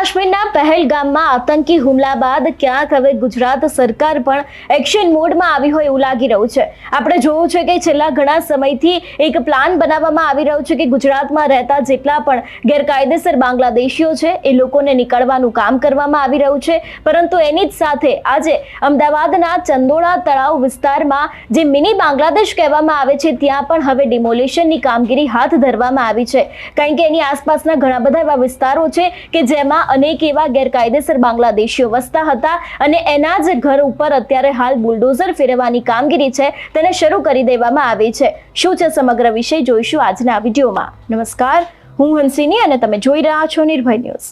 કાશ્મીરના પહેલગામમાં આતંકી હુમલા બાદ ક્યાંક હવે ગુજરાત સરકાર પણ એક્શન મોડમાં આવી હોય એવું લાગી રહ્યું છે. આપણે જોયું છે કે છેલ્લા ઘણા સમયથી એક પ્લાન બનાવવામાં આવી રહ્યો છે કે ગુજરાતમાં રહેતા જેટલા પણ ગેરકાયદેસર બાંગ્લાદેશીઓ છે, એ લોકોને નીકળવાનું કામ કરવામાં આવી રહ્યું છે. પરંતુ એની જ સાથે આજે અમદાવાદના ચંદોળા તળાવ વિસ્તારમાં જે મિની બાંગ્લાદેશ કહેવામાં આવે છે, ત્યાં પણ હવે ડિમોલિશનની કામગીરી હાથ ધરવામાં આવી છે. કારણ કે એની આસપાસના ઘણા બધા એવા વિસ્તારો છે કે જેમાં અનેક એવા ગેરકાયદેસર બાંગ્લાદેશીઓ વસતા હતા અને એના જ ઘર ઉપર અત્યારે હાલ બુલડોઝર ફેરવવાની કામગીરી છે તેને શરૂ કરી દેવામાં આવી છે. શું છે સમગ્ર વિષય જોઈશું આજના વિડીયોમાં. નમસ્કાર, હું હંસિની અને તમે જોઈ રહ્યા છો નિર્ભય ન્યૂઝ.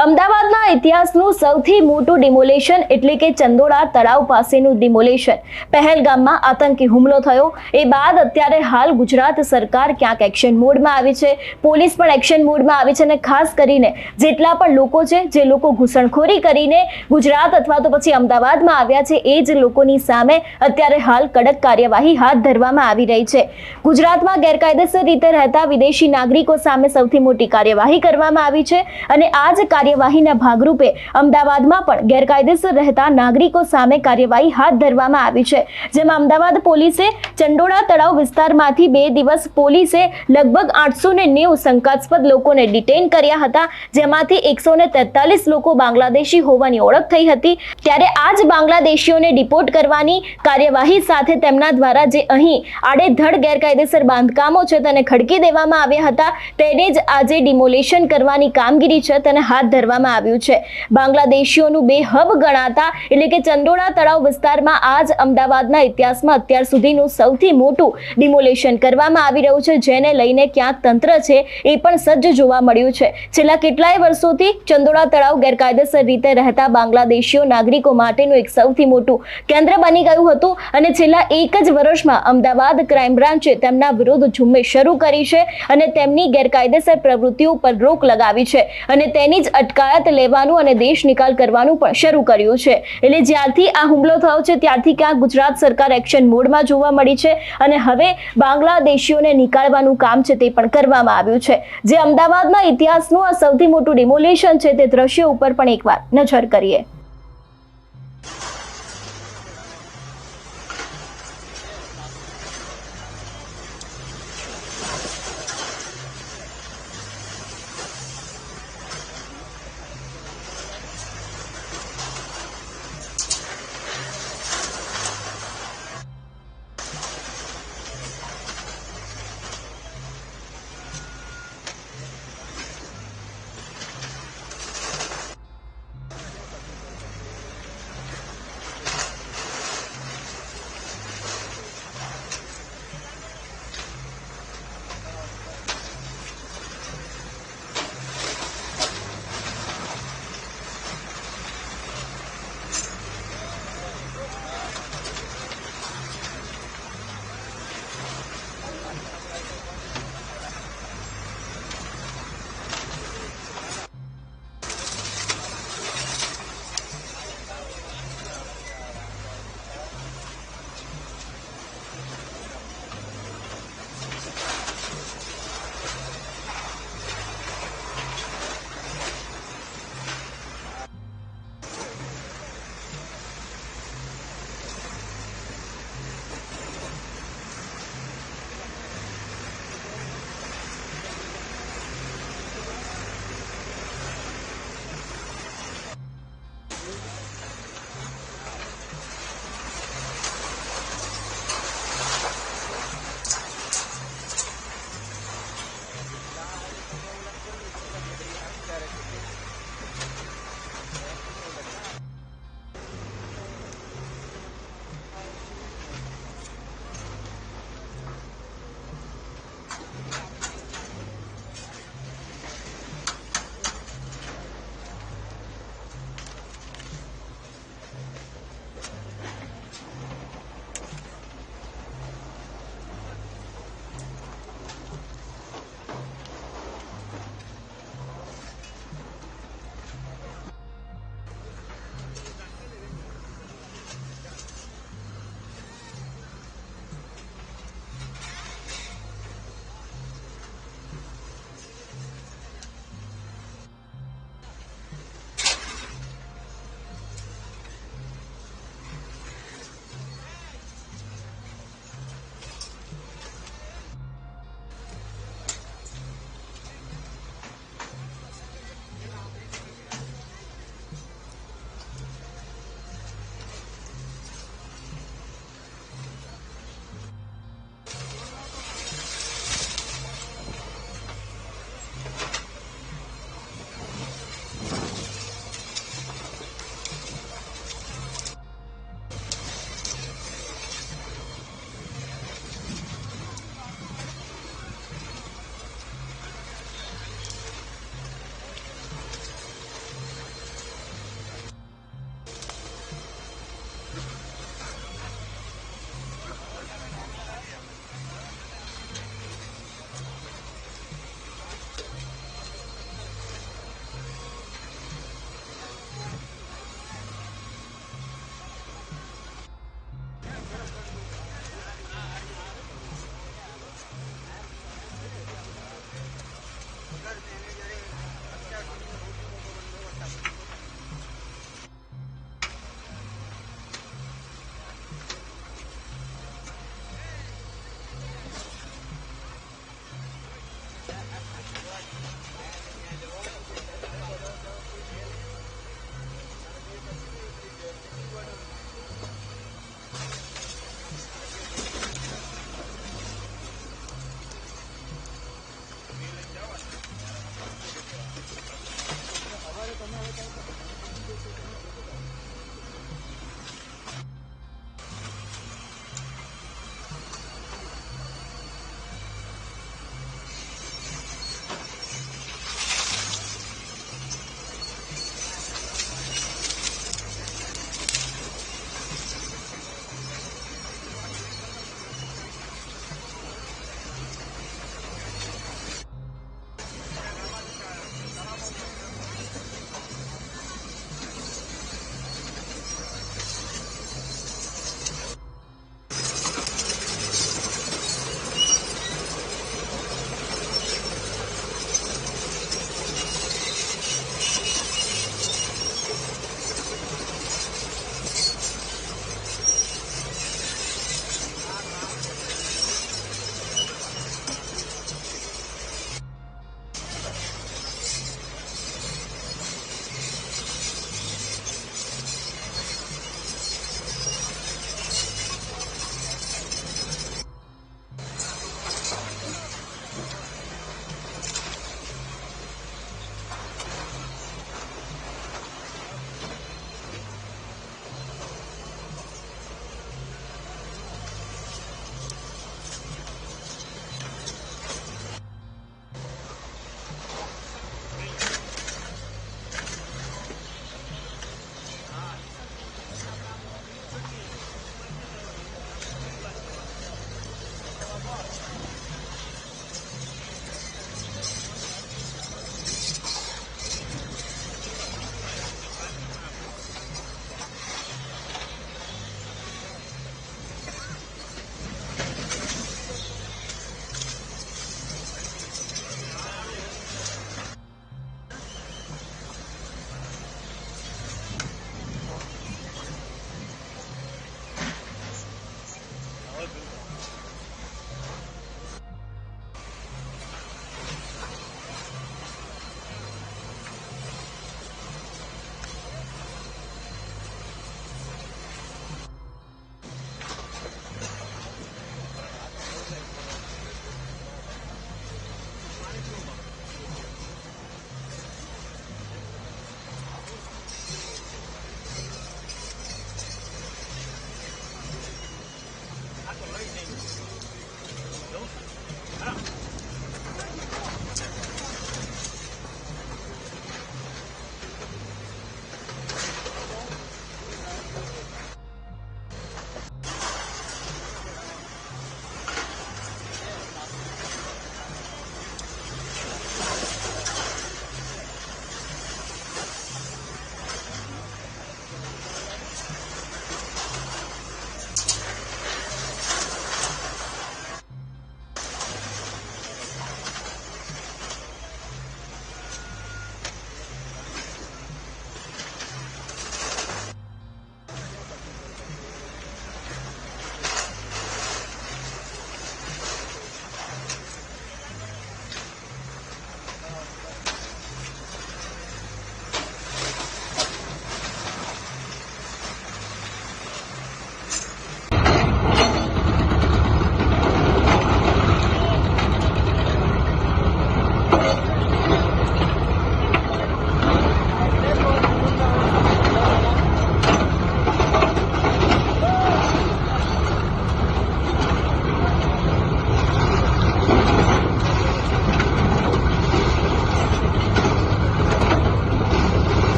અમદાવાદના ઇતિહાસનું સૌથી મોટું ડિમોલેશન એટલે કે ચંદોળા તળાવ પાસેનું ડિમોલેશન પહેલગામમાં આતંકી હુમલો થયો. એ બાદ અત્યારે હાલ ગુજરાત સરકાર ક્યાંક એક્શન મોડમાં આવી છે. પોલીસ પણ એક્શન મોડમાં આવી છે અને ખાસ કરીને જેટલા પણ લોકો છે, જે લોકો ઘૂસણખોરી કરીને ગુજરાત અથવા તો પછી અમદાવાદમાં આવ્યા છે, એ જ લોકોની સામે અત્યારે હાલ કડક કાર્યવાહી હાથ ધરવામાં આવી રહી છે. ગુજરાતમાં ગેરકાયદેસર રીતે રહેતા વિદેશી નાગરિકો સામે સૌથી મોટી કાર્યવાહી કરવામાં આવી છે અને આ જ કાર્યવાહીના ભાગરૂપે અમદાવાદમાં પણ ગેરકાયદેસર રહેતા નાગરિકો સામે કાર્યવાહી હાથ ધરવામાં આવી છે. જેમાં અમદાવાદ પોલીસે ચંડોળા તળાવ વિસ્તારમાંથી બે દિવસ પોલીસે લગભગ આઠસો ને નેવું શંકાસ્પદ લોકોને ડિટેન કર્યા હતા. જેમાંથી એકસો ને તેતાલીસ લોકો બાંગ્લાદેશી હોવાની ઓળખ થઈ હતી. ત્યારે આ જ બાંગ્લાદેશીઓને ડિપોર્ટ કરવાની કાર્યવાહી સાથે તેમના દ્વારા જે અહીં આડેધડ ગેરકાયદેસર બાંધકામો છે તેને ખડકી દેવામાં આવ્યા હતા. તેને જ આજે ડિમોલેશન કરવાની કામગીરી છે તેને હાથ ધરવામાં આવ્યું છે. બાંગ્લાદેશીઓનું બે હબ ગણાતા એટલે કે ચંડોળા તળાવ વિસ્તારમાં આજ અમદાવાદના ઇતિહાસમાં અત્યાર સુધીનું સૌથી મોટું ડિમોલેશન કરવામાં આવી રહ્યું છે. જેને લઈને ક્યાંક તંત્ર છે એ પણ સજ્જ જોવા મળ્યું છે. છેલ્લા કેટલાય વર્ષોથી ચંદોળા તળાવ ગેરકાયદેસર રીતે રહેતા બાંગ્લાદેશીઓ નાગરિકો માટેનું એક સૌથી મોટું કેન્દ્ર બની ગયું હતું અને છેલ્લા એક જ વર્ષમાં અમદાવાદ ક્રાઇમ બ્રાન્ચે તેમના વિરુદ્ધ ઝુંબેશ શરૂ કરી છે અને તેમની ગેરકાયદેસર પ્રવૃત્તિઓ પર રોક લગાવી છે. અને તેની જ અટકાયત લેવાનું અને દેશ નિકાલ કરવાનું પણ શરૂ કર્યું છે. એટલે જ્યારથી આ હુમલો થયો છે, ત્યારથી ક્યાંક ગુજરાત સરકાર એક્શન મોડમાં જોવા મળી છે અને હવે બાંગ્લાદેશીઓને નીકાળવાનું કામ છે તે પણ કરવામાં આવ્યું છે. જે અમદાવાદના ઇતિહાસનું આ સૌથી મોટું ડિમોલેશન છે તે દ્રશ્ય ઉપર પણ એકવાર નજર કરીએ.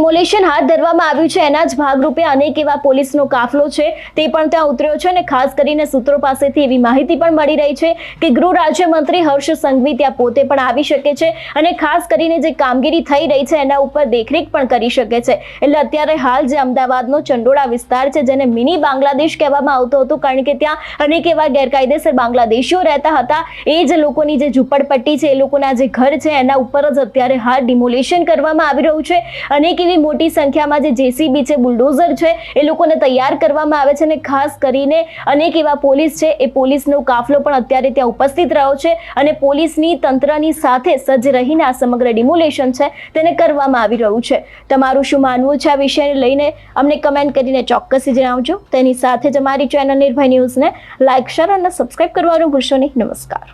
ડિમોલેશન હાથ ધરવામાં આવ્યું છે. એના જ ભાગરૂપે અનેક એવા પોલીસનો કાફલો છે. તે પણ ત્યાં ઉતર્યો છે અને ખાસ કરીને સૂત્રો પાસેથી એવી માહિતી પણ મળી રહી છે કે ગૃહ રાજ્યમંત્રી હર્ષ સંઘવી ત્યાં પોતે પણ આવી શકે છે અને ખાસ કરીને જે કામગીરી થઈ રહી છે એના ઉપર દેખરેખ પણ કરી શકે છે. એટલે અત્યારે હાલ જે અમદાવાદનો ચંડોળા વિસ્તાર છે, જેને મિની બાંગ્લાદેશ કહેવામાં આવતો હતો, કારણ કે ત્યાં અનેક એવા ગેરકાયદેસર બાંગ્લાદેશીઓ રહેતા હતા. એ જ લોકોની જે ઝૂંપડપટ્ટી છે, એ લોકોના જે ઘર છે, એના ઉપર જ અત્યારે હાલ ડિમોલેશન કરવામાં આવી રહ્યું છે. અનેક એવી મોટી સંખ્યામાં જે જેસીબી છે, બુલડોઝર છે, એ લોકોને તૈયાર કરવામાં આવે છે અને ખાસ કરીને અનેક એવા પોલીસ છે, એ પોલીસનો કાફલો પણ અત્યારે ત્યાં ઉપસ્થિત રહ્યો છે અને પોલીસની તંત્રની સાથે સજ્જ રહીને આ સમગ્ર ડિમોલેશન છે, તેને કરવામાં આવી રહ્યું છે. તમારું શું માનવું છે આ વિષયને લઈને? અમને કમેન્ટ કરીને ચોક્કસથી જણાવજો. તેની સાથે જ અમારી ચેનલ નિર્ભય ન્યૂઝને લાઇક શેર અને સબસ્ક્રાઇબ કરવાનું ભૂલશો નહીં. નમસ્કાર.